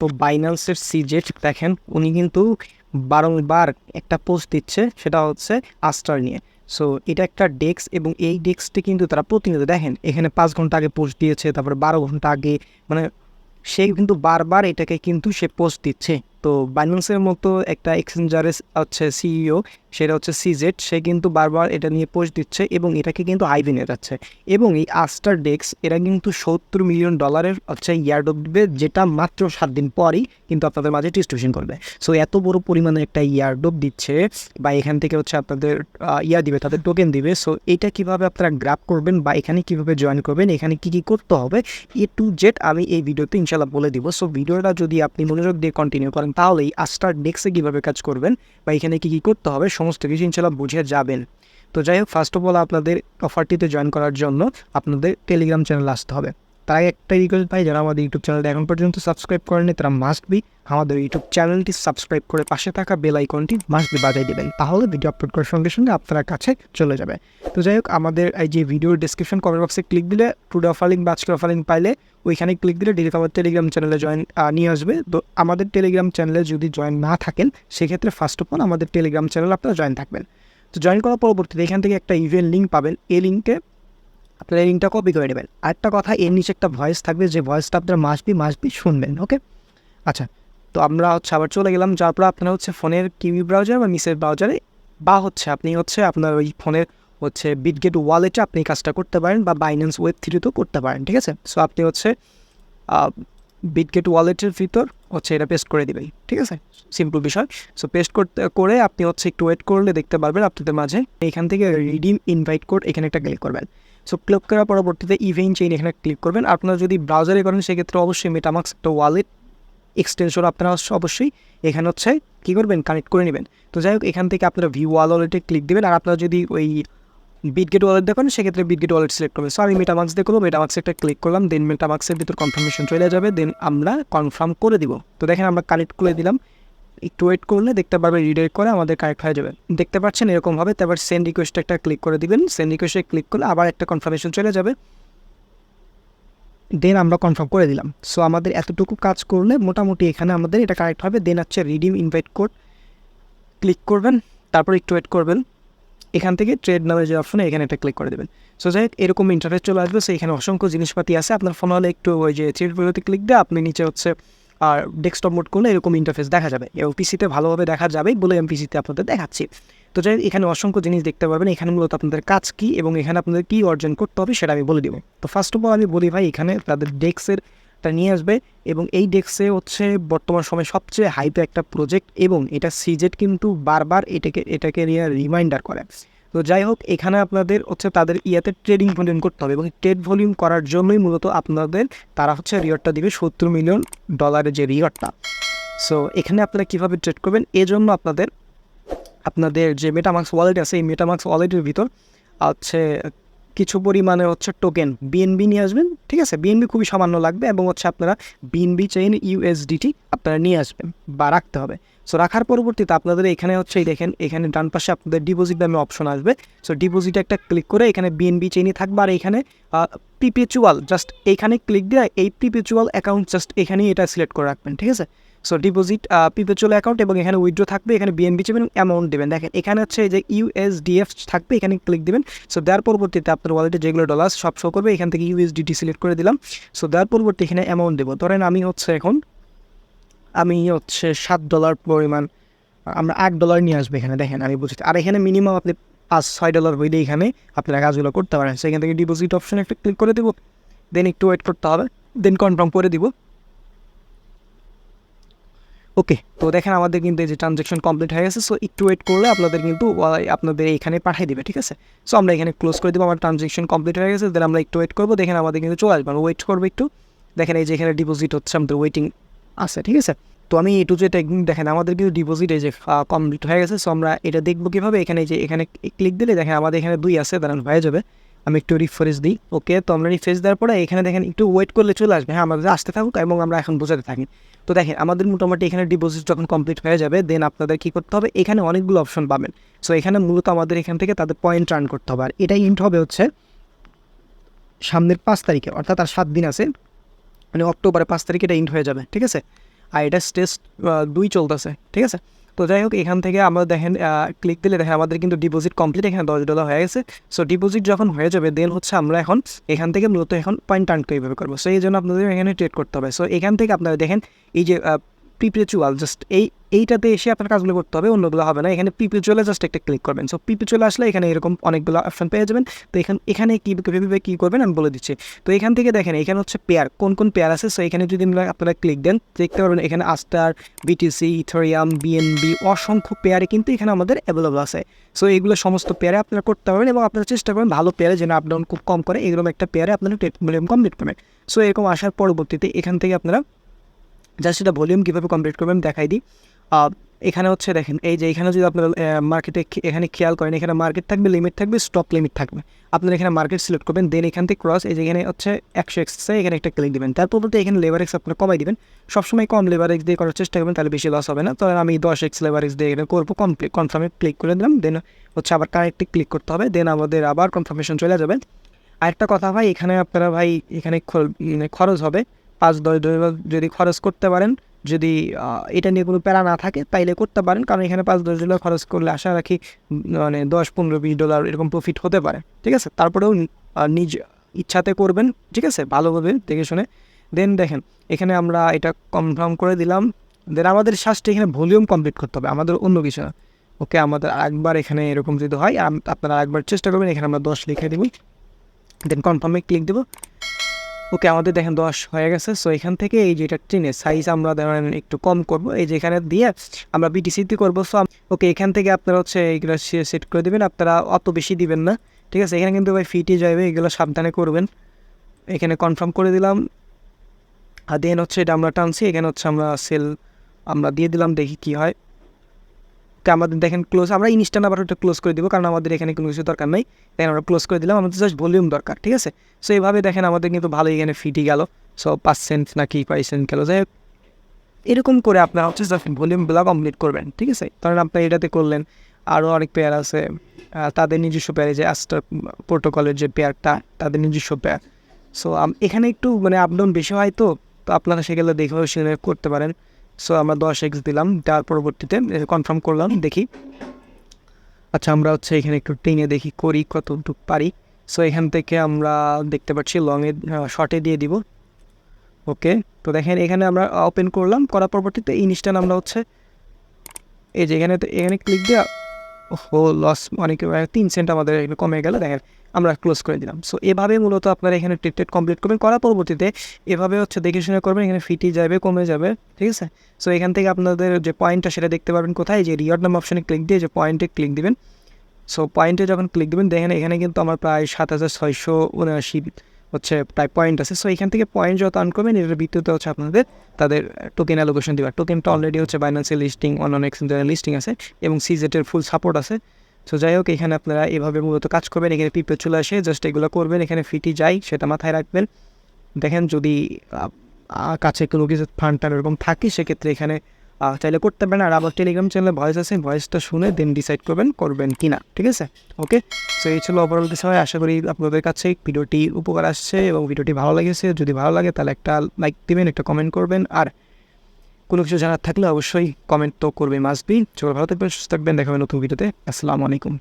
তো বাইন্যান্সের সিজেট দেখেন, উনি কিন্তু বারংবার একটা পোস্ট দিচ্ছে, সেটা হচ্ছে আস্টার নিয়ে। সো এটা একটা ডেস্ক এবং এই ডেস্কটি কিন্তু তারা প্রতিনিয়ত দেখেন, এখানে পাঁচ ঘণ্টা আগে পোস্ট দিয়েছে, তারপরে বারো ঘণ্টা আগে মানে সে কিন্তু বারবার এটাকে কিন্তু সে পোস্ট দিচ্ছে। তো বাইন্যান্সের মতো একটা এক্সচেঞ্জারের হচ্ছে সিইও সেটা হচ্ছে সিজেট সে কিন্তু বারবার এটা নিয়ে পোস্ট দিচ্ছে এবং এটাকে কিন্তু আইভি যাচ্ছে। এবং এই আস্টার ডেক্স এরা কিন্তু সত্তর মিলিয়ন ডলারের হচ্ছে ইয়ারডপ দিবে যেটা মাত্র সাত দিন পরই কিন্তু আপনাদের মাঝে ডিস্ট্রিবিউশন করবে। সো এত বড় পরিমাণে একটা ইয়ারডপ দিচ্ছে বা এখান থেকে হচ্ছে আপনাদের ইয়া দিবে, তাদের টোকেন দিবে। সো এটা কীভাবে আপনারা গ্রাফ করবেন বা এখানে কীভাবে জয়েন করবেন, এখানে কি কি করতে হবে এ টু জেড আমি এই ভিডিওতে ইনশাল্লাহ বলে দিব। সো ভিডিওটা যদি আপনি মনোযোগ দিয়ে কন্টিনিউ করেন তাহলেই আস্টার ডেক্সে কীভাবে কাজ করবেন বা এখানে কী কী করতে হবে, সমস্ত কিছু ইনশাল্লাহ বুঝে যাবেন। তো যাই হোক ফার্স্ট অফ অল আপনাদের অফারটিতে জয়েন করার জন্য আপনাদের টেলিগ্রাম চ্যানেল আসতে হবে। আগে একটা রিকোয়েস্ট পাই যারা আমাদের ইউটিউব চ্যানেলটা এখন পর্যন্ত সাবস্ক্রাইব করেনি তারা মাস্ট বি আমাদের ইউটিউব চ্যানেলটি সাবস্ক্রাইব করে পাশে থাকা বেল আইকনটি মাস্ট বি বাজাই দেবেন। তাহলে ভিডিও আপলোড করার সঙ্গে সঙ্গে আপনার কাছে চলে যাবে। তো যাই হোক, আমাদের এই যে ভিডিওর ডিসক্রিপশন কমেন্ট বক্সে ক্লিক দিলে টুডে অফার লিঙ্ক বা আজকের অফার লিঙ্ক পাইলে, ওইখানে ক্লিক দিলে ডিরেক্ট আমার টেলিগ্রাম চ্যানেলে জয়েন নিয়ে আসবে। তো আমাদের টেলিগ্রাম চ্যানেলে যদি জয়েন না থাকেন, সেক্ষেত্রে ফার্স্ট অফ অল আমাদের টেলিগ্রাম চ্যানেলে আপনারা জয়েন থাকবেন। তো জয়েন করার পরবর্তীতে এখান থেকে একটা ইভেন্ট লিঙ্ক পাবেন। এই লিঙ্কে আপনারা লিঙ্কটা কপি করে নেবেন। আরেকটা কথা, এর নিচে একটা ভয়েস থাকবে, যে ভয়েসটা আপনারা মাসবি মাসবি শুনবেন ওকে আচ্ছা তো আমরা হচ্ছে আবার চলে গেলাম, যার পর আপনারা হচ্ছে ফোনের কিউই ব্রাউজার বা মিসের ব্রাউজারে বা হচ্ছে আপনি হচ্ছে আপনার ওই ফোনের হচ্ছে বিটগেট ওয়ালেটে আপনি কাজটা করতে পারেন, বা বাইন্যান্স ওয়েব থ্রিতেও করতে পারেন, ঠিক আছে? সো আপনি হচ্ছে বিটগেট ওয়ালেটের ভিতর হচ্ছে এটা পেস্ট করে দিবেন, ঠিক আছে? সিম্পল বিষয়। সো পেস্ট করতে, করে আপনি হচ্ছে একটু ওয়েট করলে দেখতে পারবেন, আপনাদের মাঝে এখান থেকে রিডিম ইনভাইট কোড এখানে একটা ক্লিক করবেন। সো ক্লিক করার পরবর্তীতে ইভেন্ট চেইন এখানে ক্লিক করবেন। আপনারা যদি ব্রাউজারে করেন, সেক্ষেত্রে অবশ্যই মেটামাক্স একটা ওয়ালেট এক্সটেনশন আপনারা অবশ্যই এখানে হচ্ছে কী করবেন? কানেক্ট করে নেবেন। তো যাই হোক, এখান থেকে আপনারা ভিউ ওয়াল ওয়ালেটে ক্লিক দেবেন। আর আপনারা যদি ওই বিটগেট ওয়ালেট দেখেন, সেক্ষেত্রে বিটগেট ওয়ালেট সিলেক্ট করবেন। সো আমি মেটামাক্স করব মেটামাক্সে একটা ক্লিক করলাম দেন মেটামাক্সের ভিতর কনফার্মেশন চলে যাবে দেন আমরা কনফার্ম করে দিব। তো দেখেন, আমরা কানেক্ট করে দিলাম। একটু ওয়েট করলে দেখতে পারবেন রিডাইরেক্ট করে আমাদের কানেক্ট হয়ে যাবে। দেখতে পাচ্ছেন এরকম হবে তারপর সেন্ড রিকোয়েস্ট একটা ক্লিক করে দিবেন। সেন্ড রিকোয়েস্টে ক্লিক করলে আবার একটা কনফার্মেশন চলে যাবে। দেন আমরা কনফার্ম করে দিলাম। সো আমাদের এতটুকু কাজ করলে মোটামুটি এখানে আমাদের এটা কারেক্ট হবে। দেন হচ্ছে রিডিম ইনভাইট কোড ক্লিক করবেন, তারপর একটু ওয়েট করবেন। এখান থেকে ট্রেড যে অপশনে এখানে একটা ক্লিক করে দেবেন। সো যাই হোক, এরকম ইন্টারফেস চলে আসবে। সো এখানে অসংখ্য জিনিসপাতি আছে। আপনার ফোন হলে একটু ওই যে থ্রেড ক্লিক দিয়ে আপনি নিচে হচ্ছে আর ডেস্কটপ মোড করলে এরকম ইন্টারফেস দেখা যাবে। এবং পিসিতে ভালোভাবে দেখা যাবে বলে আমি পিসিতে আপনাদের দেখাচ্ছি। তো যাই এখানে অসংখ্য জিনিস দেখতে পারবেন। এখানে মূলত আপনাদের কাজ কী এবং এখানে আপনাদের কী অর্জন করতে হবে সেটা আমি বলে দিব। তো ফার্স্ট অফ অল আমি বলি ভাই, এখানে তাদের ডেস্কের টা নিয়ে আসবে এবং এই ডেস্কে হচ্ছে বর্তমান সময়ে সবচেয়ে হাইপে একটা প্রজেক্ট এবং এটা সিজেট কিন্তু বারবার এটাকে এটাকে নিয়ে রিমাইন্ডার করে। তো যাই হোক এখানে আপনাদের হচ্ছে তাদের ইয়াতে ট্রেডিং ভলিউম করতে হবে এবং ট্রেড ভলিউম করার জন্যই মূলত আপনাদের তারা হচ্ছে রিওয়ার্ডটা দিবে সত্তর মিলিয়ন ডলারের যে রিওয়ার্ডটা সো এখানে আপনারা কীভাবে ট্রেড করবেন? এজন্য আপনাদের আপনাদের যে মেটামাক্স ওয়ালেট আছে, এই মেটামাক্স ওয়ালেটের ভিতর হচ্ছে কিছু পরিমাণে হচ্ছে টোকেন বিএনবি নিয়ে আসবেন, ঠিক আছে? বিএনবি খুবই সামান্য লাগবে এবং হচ্ছে আপনারা বিএনবি চেইন ইউএসডিটি আপনারা নিয়ে আসবেন বা রাখতে হবে। সো রাখার পরবর্তীতে আপনাদের এখানে হচ্ছে এই দেখেন, এখানে ডান পাশে আপনাদের ডিপোজিট নামে অপশন আসবে। সো ডিপোজিটে একটা ক্লিক করে এখানে বিএনবি চেইনই থাকবে আর এখানে পিপিচুয়াল জাস্ট এইখানে ক্লিক দিয়ে এই পিপিচুয়াল অ্যাকাউন্ট জাস্ট এখানেই এটা সিলেক্ট করে রাখবেন, ঠিক আছে? সো ডিপোজিট পিপিচুয়াল অ্যাকাউন্ট এবং এখানে উইথড্র থাকবে, এখানে বিএনবি চেবেন অ্যামাউন্ট দেবেন। দেখেন, এখানে হচ্ছে যে ইউএসডিএফ থাকবে, এখানে ক্লিক দেবেন। সো দেওয়ার পরবর্তীতে আপনার ওয়ালেটে যেগুলো ডলার সব শো করবে, এখান থেকে ইউএসডিটি সিলেক্ট করে দিলাম। সো দেওয়ার পরবর্তী এখানে অ্যামাউন্ট দেবো। ধরেন, আমি হচ্ছে এখন, আমি হচ্ছে সাত ডলার পরিমাণ, আমরা আট ডলার নিয়ে আসব এখানে, দেখেন আমি বুঝতে আর এখানে মিনিমাম আপনি পাঁচ, ছয় ডলার হইলে এখানে আপনারা কাজগুলো করতে পারেন। সেখান থেকে ডিপোজিট অপশনে একটা ক্লিক করে দেবো। দেন একটু ওয়েট করতে হবে। দেন কনফার্ম করে দিব। ওকে তো দেখেন আমাদের কিন্তু এই যে ট্রানজ্যাকশন কমপ্লিট হয়ে গেছে সো একটু ওয়েট করলে আপনাদের কিন্তু আপনাদের এখানে পাঠিয়ে দেবে, ঠিক আছে? সো আমরা এখানে ক্লোজ করে দেবো, আমার ট্রানজ্যাকশন কমপ্লিট হয়ে গেছে দেন আমরা একটু ওয়েট করব, দেখেন আমাদের কিন্তু চলে আসবে ওয়েট করব একটু। দেখেন এই যে এখানে ডিপোজিট হচ্ছে, আমাদের ওয়েটিং আছে, ঠিক আছে? তো আমি এটু যে টেকনিক দেখেন আমাদের কিন্তু ডিপোজিট এই যে কমপ্লিট হয়ে গেছে সো আমরা এটা দেখব কীভাবে, এখানে যে এখানে ক্লিক দিলে দেখেন আমাদের এখানে দুই আছে, দাঁড়ান, হয়ে যাবে। আমি একটু রিফ্রেশ দিই ওকে তো আমরা রিফ্রেশ দেওয়ার পরে এখানে দেখেন একটু ওয়েট করলে চলে আসবে। হ্যাঁ আমাদের আসতে থাকুক এবং আমরা এখন বোঝাতে থাকি। তো দেখেন, আমাদের মোটামুটি এখানে ডিপোজিট যখন কমপ্লিট হয়ে যাবে দেন আপনাদের কী করতে হবে? এখানে অনেকগুলো অপশন পাবেন। সো এখানে মূলত আমাদের এখান থেকে তাদের পয়েন্ট রান করতে হবে। আর এটা ইন্ট হবে হচ্ছে সামনের পাঁচ তারিখে, অর্থাৎ আর সাত দিন আছে। মানে অক্টোবরের পাঁচ তারিখে এটা ইন্ট হয়ে যাবে, ঠিক আছে? আর এটা স্টেজ দুই চলতেছে, ঠিক আছে? তো যাই হোক এখান থেকে আমরা দেখেন ক্লিক দিলে দেখেন আমাদের কিন্তু ডিপোজিট কমপ্লিট এখানে দশ ডলার হয়ে গেছে। সো ডিপোজিট যখন হয়ে যাবে দেন হচ্ছে আমরা এখন এখান থেকে মূলত এখন পয়েন্ট টার্ন এইভাবে করব। সো এই জন্য আপনাদের এখানে ট্রেড করতে হবে। সো এখান থেকে আপনারা দেখেন, এই যে প্রিপেচুয়াল জাস্ট এই, এইটাতে এসে আপনার কাজগুলো করতে হবে, অন্যগুলো হবে না। এখানে প্রিপেচুয়ালে জাস্ট একটা ক্লিক করবেন। সো প্রিপেচুয়ালে আসলে এখানে এরকম অনেকগুলো অপশন পেয়ে যাবেন। তো এখান, এখানে কী কীভাবে কী করবেন আমি বলে দিচ্ছি। তো এখান থেকে দেখেন, এখানে হচ্ছে পেয়ার কোন কোন পেয়ার আছে? সো এখানে যদি আপনারা ক্লিক দেন, দেখতে পারবেন এখানে আস্টার বিটিসি ইথোরিয়াম বিএনবি অসংখ্য পেয়ারে কিন্তু এখানে আমাদের অ্যাভেলেবল আছে। সো এগুলো সমস্ত পেয়ারে আপনারা করতে পারবেন এবং আপনারা চেষ্টা করবেন ভালো পেয়ারে যেন আপ ডাউন খুব কম করে, এরকম একটা পেয়ারে আপনারা ভলিউম কমপ্লিট করবেন। সো এরকম আসার পরবর্তীতে এখান থেকে আপনারা জাস্ট এটা ভলিউম কীভাবে কমপ্লিট করবেন দেখাই দিই। এখানে হচ্ছে দেখেন, এই যে এখানে যদি আপনারা মার্কেটে এখানে খেয়াল করেন, এখানে মার্কেট থাকবে লিমিট থাকবে স্টপ লিমিট থাকবে। আপনারা এখানে মার্কেট সিলেক্ট করবেন দেন এখান থেকে ক্রস এই যে এখানে হচ্ছে একশো এক্সে এখানে একটা ক্লিক দিবেন। তারপর বলতে এখানে লেবার এক্স আপনারা কমাই দিবেন। সবসময় কম লেবার এক্স দিয়ে করার চেষ্টা করবেন, তাহলে বেশি লস হবে না। তো আমি দশ এক্স লেবার এক্স দিয়ে এখানে করব কমপ্লিট কনফার্মে ক্লিক করে দিলাম দেন হচ্ছে আবার কারেক্টে ক্লিক করতে হবে দেন আমাদের আবার কনফার্মেশন চলে যাবে। আরেকটা কথা ভাই, এখানে আপনারা ভাই এখানে খরচ হবে। পাঁচ, দশ ডলার যদি খরচ করতে পারেন, যদি এটা নিয়ে কোনো প্যারা না থাকে, তাইলে করতে পারেন। কারণ এখানে পাঁচ, দশ ডলার খরচ করলে আশা রাখি মানে দশ, পনেরো, বিশ ডলার এরকম প্রফিট হতে পারে। ঠিক আছে? তারপরেও নিজ ইচ্ছাতে করবেন, ঠিক আছে? ভালোভাবে দেখে শুনে। দেন দেখেন, এখানে আমরা এটা কনফার্ম করে দিলাম। দেন আমাদের শ্বাসটা এখানে ভলিউম কমপ্লিট করতে হবে, আমাদের অন্য কিছু না। ওকে আমাদের আরেকবার এখানে এরকম যদি হয় আপনারা আরেকবার চেষ্টা করবেন, এখানে আমরা দশ লিখে দিব। দেন কনফার্মে ক্লিক দেবো। ওকে আমাদের দেখেন দশ হয়ে গেছে সো এখান থেকে এই যেটা ট্রেনের সাইজ আমরা ধরেন একটু কম করব, এই যে এখানে দিয়ে আমরা বিটিসিতে করব সো ওকে এখান থেকে আপনারা হচ্ছে এইগুলো সেট করে দেবেন, আপনারা অত বেশি দিবেন না, ঠিক আছে? এখানে কিন্তু ভাই ফিটে যাবে এগুলো সাবধানে করবেন। এখানে কনফার্ম করে দিলাম। আর দেন হচ্ছে এটা আমরা টানছি, এখানে হচ্ছে আমরা সেল আমরা দিয়ে দিলাম, দেখি কি হয়। আমাদের দেখেন ক্লোজ আমরা ইনস্ট্যান্ট আবার ওটা ক্লোজ করে দিব, কারণ আমাদের এখানে কোনো কিছু দরকার নেই। তাই আমরা ক্লোজ করে দিলাম, আমাদের জাস্ট ভলিউম দরকার, ঠিক আছে? সো এইভাবে দেখেন আমাদের কিন্তু ভালো এখানে ফিটি গেল। সো পাঁচ সেন্ট নাকি কয় সেন্ট গেল, যাই এরকম করে আপনার হচ্ছে জাস্ট ভলিউমগুলো কমপ্লিট করবেন, ঠিক আছে? কারণ আপনার এটাতে করলেন আরও অনেক পেয়ার আছে তাদের নিজস্ব পেয়ারে যে আস্টার প্রোটোকলের যে পেয়ারটা তাদের নিজস্ব পেয়ার সো এখানে একটু মানে আপ ডাউন বেশি হয় তো তো আপনারা সেগুলো দেখেও সেখানে করতে পারেন। সো আমরা দশ এক্স দিলাম তার পরবর্তীতে কনফার্ম করলাম, দেখি। আচ্ছা আমরা হচ্ছে এখানে একটু টেনে দেখি, করি কতটুকু পারি। সো এখান থেকে আমরা দেখতে পাচ্ছি লংয়ে শর্টে দিয়ে দিব। ওকে তো দেখেন, এখানে আমরা ওপেন করলাম, করার পরবর্তীতে এই ইনস্ট্যান্ট আমরা হচ্ছে, এই যে এখানে এখানে ক্লিক দেওয়া ও লস অনেক তিন সেন্ট আমাদের এখানে কমে গেল, দেখেন। আমরা ক্লোজ করে দিলাম। সো এভাবে মূলত আপনারা এখানে ট্রিটেড কমপ্লিট করবেন। করার পরবর্তীতে এভাবে হচ্ছে দেখে শুনে করবেন, এখানে ফিটি যাবে, কমে যাবে, ঠিক আছে? সো এখান থেকে আপনাদের যে পয়েন্টটা সেটা দেখতে পারবেন কোথায়? যে রিওয়ার্ড নাম অপশানে ক্লিক দিয়ে যে পয়েন্টে ক্লিক দিবেন। সো পয়েন্টে যখন ক্লিক দেবেন, দেখেন এখানে কিন্তু আমার প্রায় সাত হাজার ছয়শো উনআশি হচ্ছে প্রায় পয়েন্ট আছে। সো এখান থেকে পয়েন্ট যত আর্ন করবেন, এটার ভিত্তিতে হচ্ছে আপনাদের তাদের টোকেন অ্যালোকেশন দেওয়া। টোকেনটা অলরেডি হচ্ছে বাইন্যান্সের লিস্টিং অন অনেক লিস্টিং আছে এবং সিজেটের ফুল সাপোর্ট আছে। সো যাই হোক, এখানে আপনারা এভাবে মূলত কাজ করবেন। এখানে পিপে চলে আসে জাস্ট এগুলো করবেন, এখানে ফিটি যাই সেটা মাথায় রাখবেন। দেখেন, যদি কাছে কোনো কিছু ফান্ড টান এরকম থাকে, সেক্ষেত্রে এখানে চাইলে করতে পারেন। আর আমার টেলিগ্রাম চ্যানেলে ভয়েস আছে ভয়েসটা শুনে দেন ডিসাইড করবেন করবেন কি না ঠিক আছে? ওকে সো এই ছিল ওভারঅল বিষয় আশা করি আপনাদের কাছে ভিডিওটি উপকার আসছে এবং ভিডিওটি ভালো লেগেছে। যদি ভালো লাগে, তাহলে একটা লাইক দিবেন, একটা কমেন্ট করবেন। আর কোনো কিছু জানার থাকলে অবশ্যই কমেন্ট তো করবে মাসবি চলো ভালো থাকবেন, সুস্থ থাকবেন দেখাবেন নতুন ভিডিওতে আসসালামু আলাইকুম।